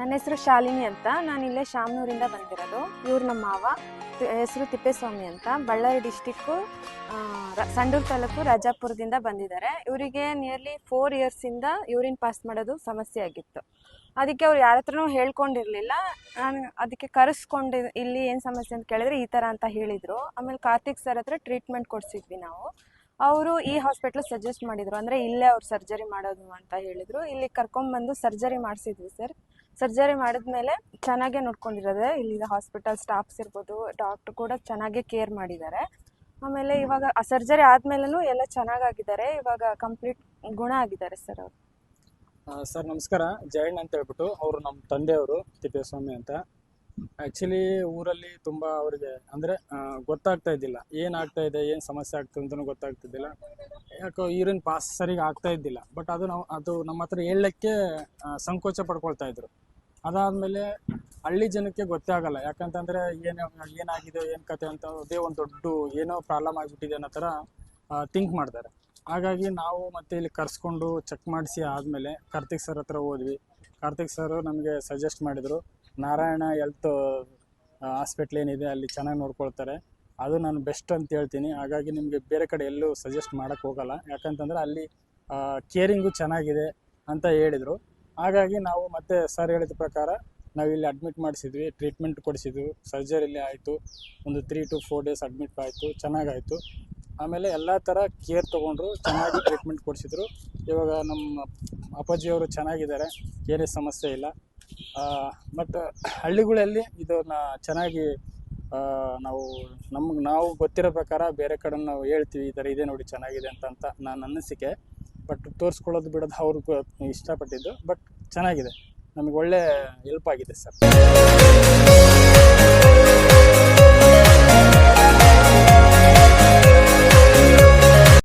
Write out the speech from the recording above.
ನನ್ನ ಹೆಸರು ಶಾಲಿನಿ ಅಂತ. ನಾನು ಇಲ್ಲೇ ಶಾಮನೂರಿಂದ ಬಂದಿರೋದು. ಇವ್ರು ನಮ್ಮ ಮಾವ. ಹೆಸರು ತಿಪ್ಪೇಸ್ವಾಮಿ ಅಂತ. ಬಳ್ಳಾರಿ ಡಿಸ್ಟಿಕ್ಕು ಸಂಡೂರು ತಾಲೂಕು ರಾಜಾಪುರದಿಂದ ಬಂದಿದ್ದಾರೆ. ಇವರಿಗೆ ನಿಯರ್ಲಿ ಫೋರ್ ಇಯರ್ಸಿಂದ ಯೂರಿನ್ ಪಾಸ್ ಮಾಡೋದು ಸಮಸ್ಯೆ ಆಗಿತ್ತು. ಅದಕ್ಕೆ ಅವ್ರು ಯಾರ ಹತ್ರನೂ ಹೇಳ್ಕೊಂಡಿರಲಿಲ್ಲ. ನಾನು ಅದಕ್ಕೆ ಕರೆಸ್ಕೊಂಡು ಇಲ್ಲಿ ಏನು ಸಮಸ್ಯೆ ಅಂತ ಕೇಳಿದ್ರೆ ಈ ಥರ ಅಂತ ಹೇಳಿದರು. ಆಮೇಲೆ ಕಾರ್ತಿಕ್ ಸರ್ ಹತ್ರ ಟ್ರೀಟ್ಮೆಂಟ್ ಕೊಡಿಸಿದ್ವಿ ನಾವು. ಅವರು ಈ ಹಾಸ್ಪಿಟ್ಲ್ ಸಜೆಸ್ಟ್ ಮಾಡಿದರು. ಅಂದರೆ ಇಲ್ಲೇ ಅವ್ರು ಸರ್ಜರಿ ಮಾಡೋದು ಅಂತ ಹೇಳಿದರು. ಇಲ್ಲಿ ಕರ್ಕೊಂಬಂದು ಸರ್ಜರಿ ಮಾಡಿಸಿದ್ವಿ ಸರ್ ಸರ್ಜರಿ ಮಾಡಿದ್ಮೇಲೆ ಚೆನ್ನಾಗೇ ನೋಡ್ಕೊಂಡಿರೋದೆ. ಇಲ್ಲಿ ಹಾಸ್ಪಿಟಲ್ ಸ್ಟಾಫ್ಸ್ ಇರ್ಬೋದು ಡಾಕ್ಟ್ರು ಕೂಡ ಚೆನ್ನಾಗೇ ಕೇರ್ ಮಾಡಿದ್ದಾರೆ. ಆಮೇಲೆ ಇವಾಗ ಆ ಸರ್ಜರಿ ಆದ್ಮೇಲೂ ಎಲ್ಲ ಚೆನ್ನಾಗಾಗಿದ್ದಾರೆ. ಇವಾಗ ಕಂಪ್ಲೀಟ್ ಗುಣ ಆಗಿದ್ದಾರೆ ಸರ್ ಅವರು. ಸರ್ ನಮಸ್ಕಾರ. ಜಯಣ್ಣ ಅಂತ ಹೇಳ್ಬಿಟ್ಟು ಅವರು ನಮ್ಮ ತಂದೆಯವರು ತಿಪ್ಪೇಸ್ವಾಮಿ ಅಂತ. ಆ್ಯಕ್ಚುಲಿ ಊರಲ್ಲಿ ತುಂಬ ಅವರಿಗೆ ಅಂದರೆ ಗೊತ್ತಾಗ್ತಾ ಇದ್ದಿಲ್ಲ. ಏನಾಗ್ತಾ ಇದೆ ಏನು ಸಮಸ್ಯೆ ಆಗ್ತದೆ ಅಂತಲೂ ಗೊತ್ತಾಗ್ತಿದ್ದಿಲ್ಲ. ಯಾಕೋ ಯೂರಿನ್ ಪಾಸ್ ಸರಿಗೆ ಆಗ್ತಾ ಇದ್ದಿಲ್ಲ. ಬಟ್ ಅದು ನಾವು ಅದು ನಮ್ಮ ಹತ್ರ ಹೇಳಲಿಕ್ಕೆ ಸಂಕೋಚ ಪಡ್ಕೊಳ್ತಾ ಇದ್ರು. ಅದಾದಮೇಲೆ ಹಳ್ಳಿ ಜನಕ್ಕೆ ಗೊತ್ತೇ ಆಗಲ್ಲ. ಯಾಕಂತಂದರೆ ಏನು ಏನಾಗಿದೆ, ಏನು ಕತೆ ಅಂತ ಅದೇ ಒಂದು ದೊಡ್ಡ ಏನೋ ಪ್ರಾಬ್ಲಮ್ ಆಗಿಬಿಟ್ಟಿದೆ ಅನ್ನೋ ಥರ ಥಿಂಕ್ ಮಾಡ್ತಾರೆ. ಹಾಗಾಗಿ ನಾವು ಮತ್ತೆ ಇಲ್ಲಿ ಕರೆಸ್ಕೊಂಡು ಚೆಕ್ ಮಾಡಿಸಿ ಆದಮೇಲೆ ಕಾರ್ತಿಕ್ ಸರ್ ಹತ್ರ ಹೋದ್ವಿ. ಕಾರ್ತಿಕ್ ಸರ್ ನಮಗೆ ಸಜೆಸ್ಟ್ ಮಾಡಿದರು, ನಾರಾಯಣ ಹೆಲ್ತ್ ಹಾಸ್ಪಿಟ್ಲ್ ಏನಿದೆ, ಅಲ್ಲಿ ಚೆನ್ನಾಗಿ ನೋಡ್ಕೊಳ್ತಾರೆ. ಅದು ನಾನು ಬೆಸ್ಟ್ ಅಂತ ಹೇಳ್ತೀನಿ. ಹಾಗಾಗಿ ನಿಮಗೆ ಬೇರೆ ಕಡೆ ಎಲ್ಲೂ ಸಜೆಸ್ಟ್ ಮಾಡೋಕ್ಕೆ ಹೋಗಲ್ಲ. ಯಾಕಂತಂದ್ರೆ ಅಲ್ಲಿ ಕೇರಿಂಗು ಚೆನ್ನಾಗಿದೆ ಅಂತ ಹೇಳಿದರು. ಹಾಗಾಗಿ ನಾವು ಮತ್ತೆ ಸರ್ ಹೇಳಿದ ಪ್ರಕಾರ ನಾವು ಇಲ್ಲಿ ಅಡ್ಮಿಟ್ ಮಾಡಿಸಿದ್ವಿ ಟ್ರೀಟ್ಮೆಂಟ್ ಕೊಡಿಸಿದ್ವಿ. ಸರ್ಜರಿಲಿ ಆಯಿತು. ಒಂದು three to four days admit ಆಯಿತು. ಚೆನ್ನಾಗಾಯಿತು. ಆಮೇಲೆ ಎಲ್ಲ ಥರ ಕೇರ್ ತೊಗೊಂಡ್ರು, ಚೆನ್ನಾಗಿ ಟ್ರೀಟ್ಮೆಂಟ್ ಕೊಡಿಸಿದ್ರು. ಇವಾಗ ನಮ್ಮ ಅಪ್ಪಾಜಿಯವರು ಚೆನ್ನಾಗಿದ್ದಾರೆ. ಏನೇ ಸಮಸ್ಯೆ ಇಲ್ಲ. ಬಟ್ ಹಳ್ಳಿಗಳಲ್ಲಿ ಇದನ್ನ ಚೆನ್ನಾಗಿ ನಾವು ನಮ್ಗೆ, ನಾವು ಗೊತ್ತಿರೋ ಪ್ರಕಾರ ಬೇರೆ ಕಡೆ ನಾವು ಹೇಳ್ತೀವಿ, ಈ ಥರ ಇದೆ ನೋಡಿ, ಚೆನ್ನಾಗಿದೆ ಅಂತ ಅಂತ ನನ್ನ ಅನಿಸಿಕೆ. ಬಟ್ ತೋರಿಸ್ಕೊಳ್ಳೋದು ಬಿಡೋದು ಅವ್ರು ಇಷ್ಟಪಟ್ಟಿದ್ದು. ಬಟ್ ಚೆನ್ನಾಗಿದೆ. ನಮಗೆ ಒಳ್ಳೆ ಹೆಲ್ಪ್ ಆಗಿದೆ ಸರ್.